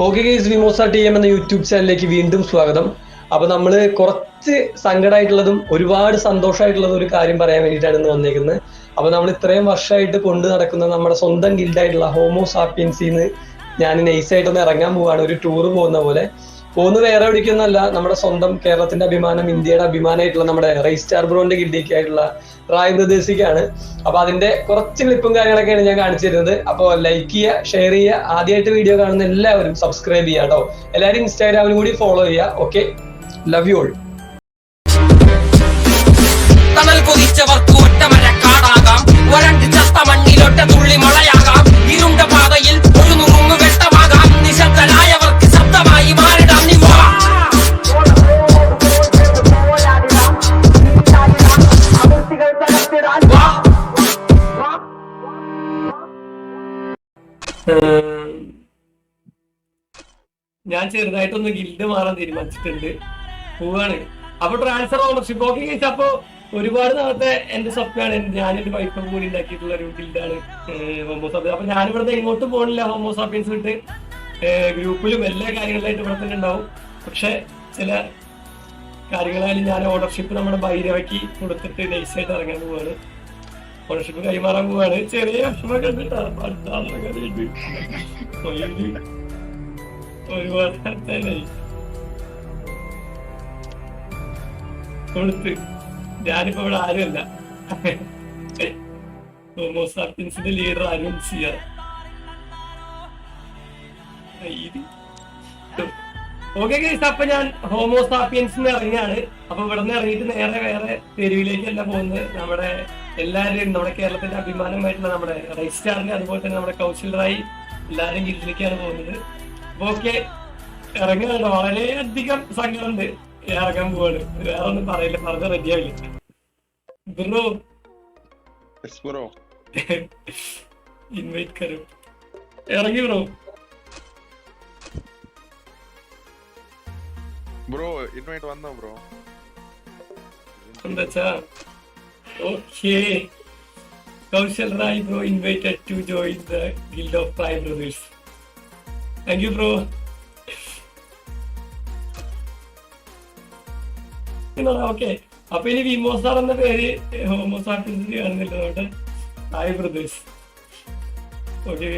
Okay guys വിമോസ T M എന്ന YouTube ചാനലിലേക്ക് വീണ്ടും സ്വാഗതം. അപ്പൊ നമ്മൾ കുറച്ച് സങ്കടമായിട്ടുള്ളതും ഒരുപാട് സന്തോഷമായിട്ടുള്ളതും ഒരു കാര്യം പറയാൻ വേണ്ടിയിട്ടാണ് ഇന്ന് വന്നേക്കുന്നത്. അപ്പൊ നമ്മൾ ഇത്രയും വർഷമായിട്ട് കൊണ്ടു നടക്കുന്ന നമ്മുടെ സ്വന്തം ഗിൽഡായിട്ടുള്ള ഹോമോ സാപ്പിയൻസിന്ന് ഞാൻ നൈസായിട്ടൊന്ന് ഇറങ്ങാൻ പോവാണ്. ഒരു ടൂർ പോകുന്ന പോലെ. പോകുന്നത് വേറെ എവിടേക്കൊന്നല്ല നമ്മുടെ സ്വന്തം കേരളത്തിന്റെ അഭിമാനം ഇന്ത്യയുടെ അഭിമാനമായിട്ടുള്ള നമ്മുടെ റൈസ് സ്റ്റാർ ബ്രോന്റെ ഗിൽഡിക്ക് ആയിട്ടുള്ള റായ് ബ്രദേഴ്സിക്കാണ്. അപ്പൊ അതിന്റെ കുറച്ച് ക്ലിപ്പും കാര്യങ്ങളൊക്കെയാണ് ഞാൻ കാണിച്ചു തരുന്നത്. അപ്പോൾ ലൈക്ക് ചെയ്യുക ഷെയർ ചെയ്യുക. ആദ്യമായിട്ട് വീഡിയോ കാണുന്ന എല്ലാവരും സബ്സ്ക്രൈബ് ചെയ്യുക കേട്ടോ. എല്ലാവരും ഇൻസ്റ്റാഗ്രാമിലും കൂടി ഫോളോ ചെയ്യുക. ഓക്കെ ലവ് യു ഓൾ തണൽ ഒറ്റമര കാടാകാം. ഞാൻ ചെറുതായിട്ടൊന്ന് ഗിൽഡ് മാറാൻ തീരുമാനിച്ചിട്ടുണ്ട്. പോവാണ്. അപ്പൊ ട്രാൻസ്ഫർ ഓണർഷിപ്പ് ഓക്കെ കഴിച്ച അപ്പൊ ഒരുപാട് നാളത്തെ എന്റെ സ്വപ്നമാണ് ഞാനൊരു വൈഫും കൂടി ഉണ്ടാക്കിയിട്ടുള്ള ഒരു ഗിൽഡാണ് ഹോമോസാപ്പിയൻസ് അപ്പൊ ഞാനിവിടുന്ന് എങ്ങോട്ടും പോകണില്ല ഹോമോസാപ്പിയൻസ് വിട്ട്. ഗ്രൂപ്പിലും എല്ലാ കാര്യങ്ങളിലായിട്ട് ഇവിടെ തന്നെ ഉണ്ടാവും. പക്ഷെ ചില കാര്യങ്ങളായാലും ഞാൻ ഓണർഷിപ്പ് നമ്മുടെ ഭൈരവയ്ക്ക് കൊടുത്തിട്ട് നൈസായിട്ട് ഇറങ്ങാൻ പോവാണ്. ഓണർഷിപ്പ് കൈമാറാൻ പോവാണ്. ചെറിയ കൊടുത്ത്. ഞാനിപ്പോ ഇവിടെ ആരുമല്ല. ഹോമോസാപ്പിയൻസിന്റെ ലീഡർ ആരും ചെയ്യാ ഓക്കെ ഗൈസ് അപ്പൊ ഞാൻ ഹോമോസാപ്പിയൻസിന്ന് ഇറങ്ങിയാണ്. അപ്പൊ ഇവിടെ നിന്ന് ഇറങ്ങിയിട്ട് നേരെ വേറെ തെരുവിലേക്കല്ല പോകുന്നത്. നമ്മുടെ എല്ലാവരുടെയും നമ്മുടെ കേരളത്തിന്റെ അഭിമാനമായിട്ടുള്ള നമ്മുടെ റൈസ് സ്റ്റാറിന്റെ അതുപോലെ തന്നെ നമ്മുടെ കൗൺസിലറായി എല്ലാവരും ഇരുന്നിരിക്കാണ് പോകുന്നത്. അപ്പൊ ഓക്കെ ഇറങ്ങുന്നുണ്ട് വളരെയധികം സങ്കടമുണ്ട് ഇറങ്ങാൻ പോവാണ്. വേറെ ഒന്നും പറയില്ല. പറഞ്ഞ റെഡിയാവില്ല ബ്രോ. ഇൻവൈറ്റ് കരു. ഇറങ്ങി ബ്രോ. ബ്രോ ഇൻവൈറ്റ് വന്നോ ബ്രോ എന്താച്ചാ? Okay Kaushal Rai bro invited to join the guild of prime brothers thank you bro okay അപ്പൊ ഇനി വിമോസാർ എന്ന പേര് ഹോമോസാർട്ടിസ് കാണുന്നില്ല നമ്മുടെ റായ് ബ്രദേഴ്സ് ഓക്കെ